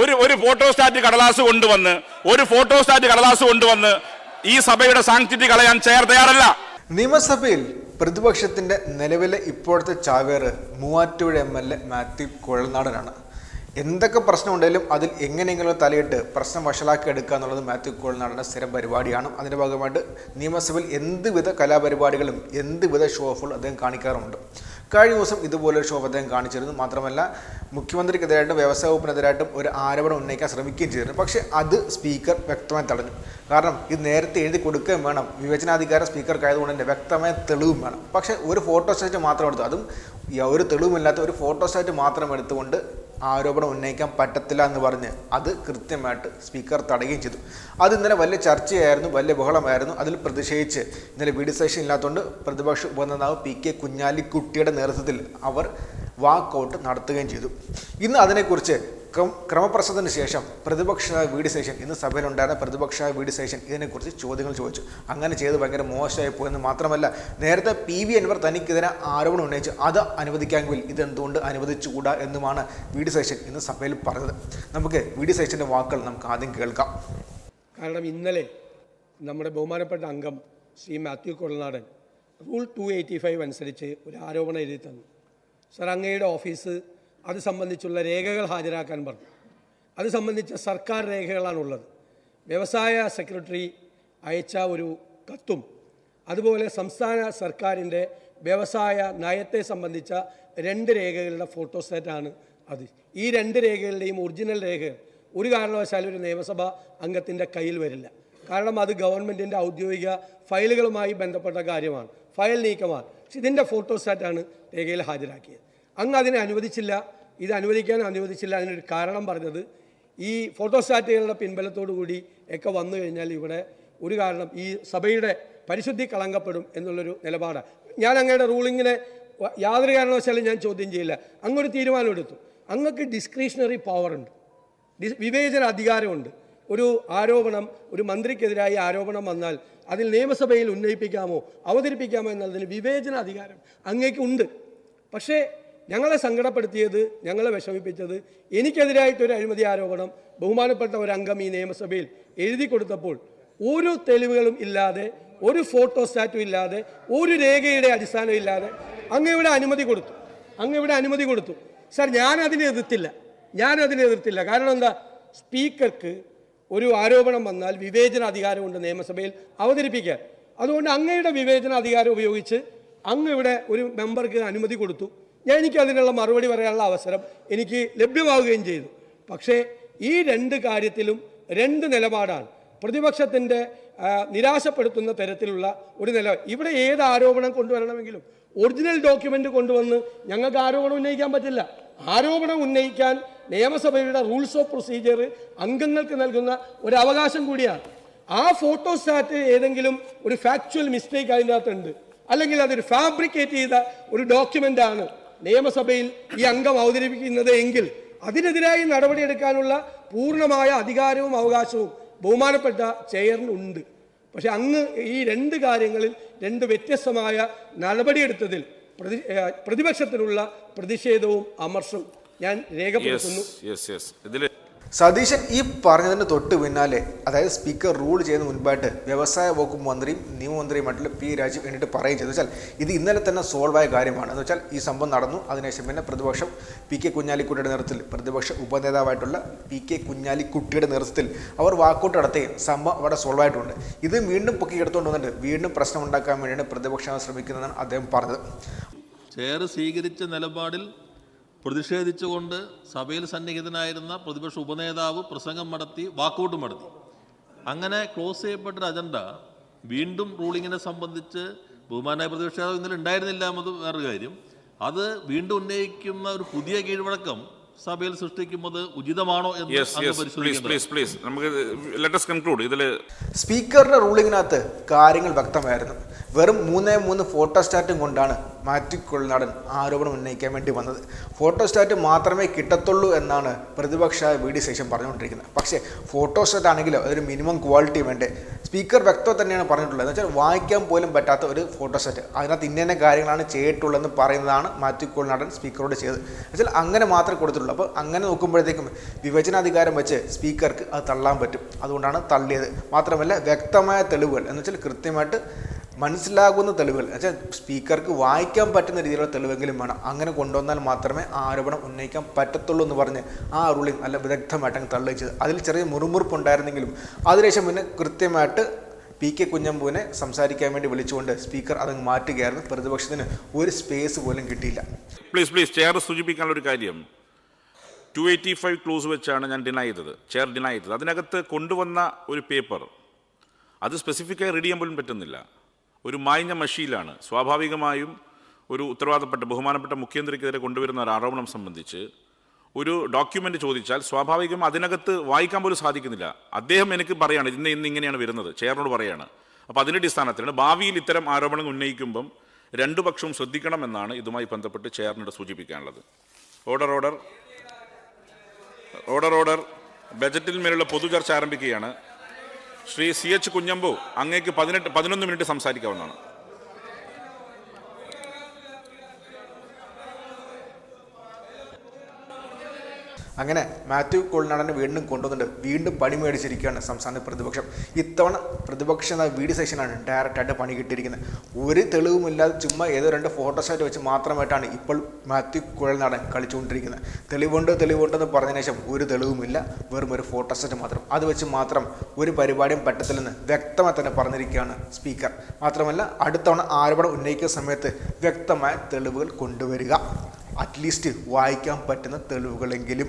ഒരു ഒരു ഫോട്ടോസ്റ്റാറ്റ് കടലാസ് കൊണ്ടുവന്ന് ഒരു ഫോട്ടോസ്റ്റാറ്റ് കടലാസ് കൊണ്ടുവന്ന് ഈ സഭയുടെ സാങ്ക്ടിറ്റി കളയാൻ ചെയർ തയ്യാറല്ല. നിയമസഭയിൽ പ്രതിപക്ഷത്തിന്റെ നിലവിലെ ഇപ്പോഴത്തെ ചാവേറ് Muvattupuzha M L A Mathew കുഴൽനാടനാണ്. എന്തൊക്കെ പ്രശ്നം ഉണ്ടെങ്കിലും അതിൽ എങ്ങനെയെങ്കിലും തലയിട്ട് പ്രശ്നം വഷളാക്കി എടുക്കുക എന്നുള്ളത് മാത്യു കുഴൽനാടന്റെ സ്ഥിരം പരിപാടിയാണ്. അതിന്റെ ഭാഗമായിട്ട് നിയമസഭയിൽ എന്തുവിധ കലാപരിപാടികളും എന്തുവിധ ഷോ ഓഫുകളും അദ്ദേഹം കാണിക്കാറുമുണ്ട്. കഴിഞ്ഞ ദിവസം ഇതുപോലൊരു ഷോ അദ്ദേഹം കാണിച്ചിരുന്നു. മാത്രമല്ല മുഖ്യമന്ത്രിക്കെതിരായിട്ടും വ്യവസായ വകുപ്പിനെതിരായിട്ടും ഒരു ആരോപണം ഉന്നയിക്കാൻ ശ്രമിക്കുകയും ചെയ്തിരുന്നു. പക്ഷേ അത് സ്പീക്കർ വ്യക്തമായി തടഞ്ഞു. കാരണം ഇത് നേരത്തെ എഴുതി കൊടുക്കുകയും വേണം. വിവേചനാധികാരം സ്പീക്കർക്കായതുകൊണ്ട് തന്നെ വ്യക്തമായ തെളിവും വേണം. പക്ഷേ ഒരു ഫോട്ടോ സ്റ്റാറ്റ് മാത്രം എടുത്തു. അതും ഒരു തെളിവുമില്ലാത്ത ഒരു ഫോട്ടോ സ്റ്റാറ്റ് മാത്രം എടുത്തുകൊണ്ട് ആരോപണം ഉന്നയിക്കാൻ പറ്റത്തില്ല എന്ന് പറഞ്ഞ് അത് കൃത്യമായിട്ട് സ്പീക്കർ തടയുകയും ചെയ്തു. അത് ഇന്നലെ വലിയ ചർച്ചയായിരുന്നു വലിയ ബഹളമായിരുന്നു. അതിൽ പ്രതിഷേധിച്ച് ഇന്നലെ വീഡിയോ സെഷൻ ഇല്ലാത്തതുകൊണ്ട് പ്രതിപക്ഷ ഉപനേതാവ് പി കെ കുഞ്ഞാലിക്കുട്ടിയുടെ നേതൃത്വത്തിൽ അവർ വാക്കൗട്ട് നടത്തുകയും ചെയ്തു. ഇന്ന് അതിനെക്കുറിച്ച് ക്രമപ്രശ്നത്തിന് ശേഷം പ്രതിപക്ഷ വി സേഷൻ ഇന്ന് സഭയിലുണ്ടായിരുന്ന പ്രതിപക്ഷ വി സേഷൻ ഇതിനെക്കുറിച്ച് ചോദ്യങ്ങൾ ചോദിച്ചു. അങ്ങനെ ചെയ്ത് ഭയങ്കര മോശമായി പോയെന്ന് മാത്രമല്ല നേരത്തെ പി വി അൻവർ തനിക്കെതിരെ ആരോപണം ഉന്നയിച്ചു. അത് അനുവദിക്കാമെങ്കിൽ ഇതെന്തുകൊണ്ട് അനുവദിച്ചുകൂടാ എന്നുമാണ് വി ഡി സേഷൻ ഇന്ന് സഭയിൽ പറഞ്ഞത്. നമുക്ക് വി സേഷന്റെ വാക്കുകൾ നമുക്ക് ആദ്യം കേൾക്കാം. കാരണം ഇന്നലെ നമ്മുടെ ബഹുമാനപ്പെട്ട അംഗം Shri Mathew Kuzhalnadan rule two eighty five അനുസരിച്ച് ഒരു ആരോപണം എഴുതി തന്നു സർ അങ്ങയുടെ ഓഫീസ് അത് സംബന്ധിച്ചുള്ള രേഖകൾ ഹാജരാക്കാൻ പറഞ്ഞു. അത് സംബന്ധിച്ച സർക്കാർ രേഖകളാണുള്ളത്. വ്യവസായ സെക്രട്ടറി അയച്ച ഒരു കത്തും അതുപോലെ സംസ്ഥാന സർക്കാരിന്റെ വ്യവസായ നയത്തെ സംബന്ധിച്ച രണ്ട് രേഖകളുടെ ഫോട്ടോസ്റ്റാറ്റാണ് അത്. ഈ രണ്ട് രേഖകളുടെയും ഒറിജിനൽ രേഖകൾ ഒരു കാരണവശാലും ഒരു നിയമസഭാ അംഗത്തിന്റെ കയ്യിൽ വരില്ല. കാരണം അത് ഗവൺമെന്റിന്റെ ഔദ്യോഗിക ഫയലുകളുമായി ബന്ധപ്പെട്ട കാര്യമാണ്. ഫയൽ നീക്കമാണ്. പക്ഷെ ഇതിന്റെ ഫോട്ടോസ്റ്റാറ്റാണ് രേഖയിൽ ഹാജരാക്കിയത്. അങ്ങ് അതിനെ അനുവദിച്ചില്ല. ഇത് അനുവദിക്കാൻ അനുവദിച്ചില്ല അതിനൊരു കാരണം പറഞ്ഞത് ഈ ഫോട്ടോസ്റ്റാറ്റുകളുടെ പിൻബലത്തോടു കൂടി ഒക്കെ വന്നു കഴിഞ്ഞാൽ ഇവിടെ ഒരു കാരണം ഈ സഭയുടെ പരിശുദ്ധി കളങ്കപ്പെടും എന്നുള്ളൊരു നിലപാട്. ഞാൻ അങ്ങയുടെ റൂളിങ്ങിനെ യാതൊരു കാരണവശാലും ഞാൻ ചോദ്യം ചെയ്യില്ല. അങ്ങൊരു തീരുമാനം എടുത്തു അങ്ങക്ക് ഡിസ്ക്രിഷണറി ഡിസ് വിവേചന അധികാരമുണ്ട്. ഒരു ആരോപണം ഒരു മന്ത്രിക്കെതിരായി ആരോപണം വന്നാൽ അതിൽ നിയമസഭയിൽ ഉന്നയിപ്പിക്കാമോ അവതരിപ്പിക്കാമോ എന്നുള്ളതിന് വിവേചന അധികാരം അങ്ങേക്കുണ്ട്. പക്ഷേ ഞങ്ങളെ സങ്കടപ്പെടുത്തിയത് ഞങ്ങളെ വിഷമിപ്പിച്ചത് എനിക്കെതിരായിട്ടൊരു അഴിമതി ആരോപണം ബഹുമാനപ്പെട്ട ഒരു അംഗം ഈ നിയമസഭയിൽ എഴുതി കൊടുത്തപ്പോൾ ഒരു തെളിവുകളും ഇല്ലാതെ ഒരു ഫോട്ടോ സ്റ്റാറ്റും ഇല്ലാതെ ഒരു രേഖയുടെ അടിസ്ഥാനം ഇല്ലാതെ അങ്ങ് ഇവിടെ അനുമതി കൊടുത്തു. അങ്ങ് ഇവിടെ അനുമതി കൊടുത്തു. സാർ ഞാൻ അതിനെ എതിർത്തില്ല. ഞാൻ അതിനെ എതിർത്തില്ല. കാരണം എന്താ? സ്പീക്കർക്ക് ഒരു ആരോപണം വന്നാൽ വിവേചന അധികാരമുണ്ട് നിയമസഭയിൽ അവതരിപ്പിക്കാൻ. അതുകൊണ്ട് അങ്ങയുടെ വിവേചന അധികാരം ഉപയോഗിച്ച് അങ്ങ് ഇവിടെ ഒരു മെമ്പർക്ക് അനുമതി കൊടുത്തു. ഞാൻ എനിക്ക് അതിനുള്ള മറുപടി പറയാനുള്ള അവസരം എനിക്ക് ലഭ്യമാവുകയും ചെയ്തു. പക്ഷേ ഈ രണ്ട് കാര്യത്തിലും രണ്ട് നിലപാടാണ്. പ്രതിപക്ഷത്തിന്റെ നിരാശപ്പെടുത്തുന്ന തരത്തിലുള്ള ഒരു നില. ഇവിടെ ഏത് ആരോപണം കൊണ്ടുവരണമെങ്കിലും ഒറിജിനൽ ഡോക്യുമെന്റ് കൊണ്ടുവന്ന് ഞങ്ങൾക്ക് ആരോപണം ഉന്നയിക്കാൻ പറ്റില്ല. ആരോപണം ഉന്നയിക്കാൻ നിയമസഭയുടെ റൂൾസ് ഓഫ് പ്രൊസീജിയർ അംഗങ്ങൾക്ക് നൽകുന്ന ഒരു അവകാശം കൂടിയാണ്. ആ ഫോട്ടോസ്റ്റാറ്റ് ഏതെങ്കിലും ഒരു ഫാക്ച്വൽ മിസ്റ്റേക്ക് അതിന്റെ അകത്തുണ്ട് അല്ലെങ്കിൽ അതൊരു ഫാബ്രിക്കേറ്റ് ചെയ്ത ഒരു ഡോക്യുമെന്റ് ആണ് നിയമസഭയിൽ ഈ അംഗം അവതരിപ്പിക്കുന്നത് എങ്കിൽ അതിനെതിരായി നടപടിയെടുക്കാനുള്ള പൂർണമായ അധികാരവും അവകാശവും ബഹുമാനപ്പെട്ട ചെയറിനുണ്ട് പക്ഷെ അങ്ങ് ഈ രണ്ട് കാര്യങ്ങളിൽ രണ്ട് വ്യത്യസ്തമായ നടപടിയെടുത്തതിൽ പ്രതി പ്രതിപക്ഷത്തിനുള്ള പ്രതിഷേധവും അമർഷവും ഞാൻ രേഖപ്പെടുത്തുന്നു. സതീശൻ ഈ പറഞ്ഞതിന് തൊട്ട് പിന്നാലെ അതായത് സ്പീക്കർ റൂൾ ചെയ്യുന്ന മുൻപായിട്ട് വ്യവസായ വകുപ്പ് മന്ത്രിയും നിയമമന്ത്രിയുമായിട്ടുള്ള പി രാജീവ് എന്നിട്ട് പറയുകയും ചെയ്തു. വെച്ചാൽ ഇത് ഇന്നലെ തന്നെ സോൾവ് ആയ കാര്യമാണ്. എന്ന് വെച്ചാൽ ഈ സംഭവം നടന്നു. അതിനുശേഷം പിന്നെ പ്രതിപക്ഷം പി കെ കുഞ്ഞാലിക്കുട്ടിയുടെ നേതൃത്വത്തിൽ പ്രതിപക്ഷ ഉപനേതാവായിട്ടുള്ള പി കെ കുഞ്ഞാലിക്കുട്ടിയുടെ നേതൃത്വത്തിൽ അവർ വാക്കൗട്ട് നടത്തുകയും സംഭവം അവിടെ സോൾവ് ആയിട്ടുണ്ട്. ഇത് വീണ്ടും പൊക്കിയെടുത്തുകൊണ്ട് വന്നിട്ട് വീണ്ടും പ്രശ്നം ഉണ്ടാക്കാൻ വേണ്ടിയാണ് പ്രതിപക്ഷം ശ്രമിക്കുന്നതെന്നാണ് അദ്ദേഹം പറഞ്ഞത്. ചെയർ സ്വീകരിച്ച നിലപാടിൽ പ്രതിഷേധിച്ചുകൊണ്ട് സഭയിൽ സന്നിഹിതനായിരുന്ന പ്രതിപക്ഷ ഉപനേതാവ് പ്രസംഗം നടത്തി വാക്കൗട്ടും നടത്തി. അങ്ങനെ ക്ലോസ് ചെയ്യപ്പെട്ട അജണ്ട വീണ്ടും റൂളിങ്ങിനെ സംബന്ധിച്ച് ബഹുമാനായ പ്രതിപക്ഷ നേതാവ് ഇന്നലെ ഉണ്ടായിരുന്നില്ല എന്നത് വേറൊരു കാര്യം. അത് വീണ്ടും ഉന്നയിക്കുന്ന ഒരു പുതിയ കീഴ്വഴക്കം സഭയിൽ സൃഷ്ടിക്കുന്നത് ഉചിതമാണോ എന്ന് യെസ് അങ്ങ് യെസ് പ്ലീസ് പ്ലീസ് പ്ലീസ് നമുക്ക് ലെറ്റസ് കൺക്ലൂഡ് ഇതിൽ സ്പീക്കറുടെ റൂളിങ്ങിനകത്ത് കാര്യങ്ങൾ വ്യക്തമായിരുന്നു. വെറും മൂന്നേ മൂന്ന് ഫോട്ടോസ്റ്റാറ്റും കൊണ്ടാണ് മാത്യു കുഴൽനാടൻ ആരോപണം ഉന്നയിക്കാൻ വേണ്ടി വന്നത്. ഫോട്ടോസ്റ്റാറ്റ് മാത്രമേ കിട്ടത്തുള്ളൂ എന്നാണ് പ്രതിപക്ഷ വി ഡി ശേഷം പറഞ്ഞുകൊണ്ടിരിക്കുന്നത്. പക്ഷേ ഫോട്ടോസ്റ്റാറ്റ് ആണെങ്കിലും അതൊരു മിനിമം ക്വാളിറ്റി വേണ്ടേ? സ്പീക്കർ വ്യക്തം തന്നെയാണ് പറഞ്ഞിട്ടുള്ളത്. എന്ന് വെച്ചാൽ വായിക്കാൻ പോലും പറ്റാത്ത ഒരു ഫോട്ടോസ്റ്റാറ്റ്. അതിനകത്ത് ഇന്ന കാര്യങ്ങളാണ് ചെയ്തിട്ടുള്ളതെന്ന് പറയുന്നതാണ് മാത്യു കുഴൽനാടൻ സ്പീക്കറോട് ചെയ്തത്. എന്നുവെച്ചാൽ അങ്ങനെ മാത്രമേ കൊടുത്തിട്ടുള്ളൂ. അപ്പോൾ അങ്ങനെ നോക്കുമ്പോഴത്തേക്കും വിഭജനാധികാരം വെച്ച് സ്പീക്കർക്ക് അത് തള്ളാൻ പറ്റും. അതുകൊണ്ടാണ് തള്ളിയത്. മാത്രമല്ല വ്യക്തമായ തെളിവുകൾ. എന്ന് വെച്ചാൽ കൃത്യമായിട്ട് മനസ്സിലാകുന്ന തെളിവുകൾ. എന്നുവെച്ചാൽ സ്പീക്കർക്ക് വായിക്കാൻ പറ്റുന്ന രീതിയിലുള്ള തെളിവെങ്കിലും വേണം. അങ്ങനെ കൊണ്ടുവന്നാൽ മാത്രമേ ആരോപണം ഉന്നയിക്കാൻ പറ്റത്തുള്ളൂ എന്ന് പറഞ്ഞ് ആ റൂളിംഗ് നല്ല വിദഗ്ധമായിട്ട് അങ്ങ് തള്ളുകയും ചെയ്തു. അതിൽ ചെറിയ മുറുമുറുപ്പുണ്ടായിരുന്നെങ്കിലും അതിനുശേഷം പിന്നെ കൃത്യമായിട്ട് പി കെ കുഞ്ഞമ്പൂവിനെ സംസാരിക്കാൻ വേണ്ടി വിളിച്ചുകൊണ്ട് സ്പീക്കർ അതങ്ങ് മാറ്റുകയായിരുന്നു. പ്രതിപക്ഷത്തിന് ഒരു സ്പേസ് പോലും കിട്ടിയില്ല. പ്ലീസ് പ്ലീസ് ചെയർ സൂചിപ്പിക്കാനുള്ള ഒരു കാര്യം. ടു എയ്റ്റി ഫൈവ് ക്ലോസ് വെച്ചാണ് ഞാൻ ഡിനൈ ചെയ്തത്. ചെയർ ഡിനൈ ചെയ്തത്. അതിനകത്ത് കൊണ്ടുവന്ന ഒരു പേപ്പർ അത് സ്പെസിഫിക്കായി റീഡ് ചെയ്യാൻ പോലും പറ്റുന്നില്ല. ഒരു മായ്ഞ്ഞ മഷിയിലാണ്. സ്വാഭാവികമായും ഒരു ഉത്തരവാദപ്പെട്ട ബഹുമാനപ്പെട്ട മുഖ്യമന്ത്രിക്കെതിരെ കൊണ്ടുവരുന്ന ഒരു ആരോപണം സംബന്ധിച്ച് ഒരു ഡോക്യുമെന്റ് ചോദിച്ചാൽ സ്വാഭാവികം അതിനകത്ത് വായിക്കാൻ പോലും സാധിക്കുന്നില്ല. അദ്ദേഹം എനിക്ക് പറയാണ് ഇന്ന് ഇന്ന് ഇങ്ങനെയാണ് വരുന്നത്. ചെയറിനോട് പറയാണ്. അപ്പോൾ അതിന്റെ അടിസ്ഥാനത്തിലാണ് ഭാവിയിൽ ഇത്തരം ആരോപണങ്ങൾ ഉന്നയിക്കുമ്പം രണ്ടു പക്ഷവും ശ്രദ്ധിക്കണമെന്നാണ് ഇതുമായി ബന്ധപ്പെട്ട് ചെയറിനോട് സൂചിപ്പിക്കാനുള്ളത്. Order order. Order order. ബജറ്റിന്മേലുള്ള പൊതുചർച്ച ആരംഭിക്കുകയാണ്. ശ്രീ സി എച്ച് കുഞ്ഞമ്പു അങ്ങേക്ക് പതിനെട്ട് പതിനൊന്ന് മിനിറ്റ് സംസാരിക്കാവുന്നതാണ്. അങ്ങനെ മാത്യു കോളിനാടനെ വീണ്ടും കൊണ്ടുവന്നിട്ട് വീണ്ടും പണി മേടിച്ചിരിക്കുകയാണ് സംസ്ഥാന പ്രതിപക്ഷം. ഇത്തവണ പ്രതിപക്ഷ എന്ന വി ഡി സെക്ഷനാണ് ഡയറക്റ്റായിട്ട് പണി കിട്ടിയിരിക്കുന്നത്. ഒരു തെളിവുമില്ലാതെ ചുമ്മാ ഏതോ രണ്ട് ഫോട്ടോഷോട്ട് വെച്ച് മാത്രമായിട്ടാണ് ഇപ്പോൾ മാത്യു കുഴൽനാടൻ കളിച്ചുകൊണ്ടിരിക്കുന്നത്. തെളിവുണ്ട് തെളിവുണ്ടെന്ന് പറഞ്ഞതിന് ശേഷം ഒരു തെളിവുമില്ല. വെറും ഒരു ഫോട്ടോഷോട്ട് മാത്രം. അത് വെച്ച് മാത്രം ഒരു പരിപാടിയും പറ്റത്തില്ലെന്ന് വ്യക്തമായി തന്നെ പറഞ്ഞിരിക്കുകയാണ് സ്പീക്കർ. മാത്രമല്ല അടുത്തവണ ആരോപണം ഉന്നയിക്കുന്ന സമയത്ത് വ്യക്തമായ തെളിവുകൾ കൊണ്ടുവരിക. അറ്റ്ലീസ്റ്റ് വായിക്കാൻ പറ്റുന്ന തെളിവുകളെങ്കിലും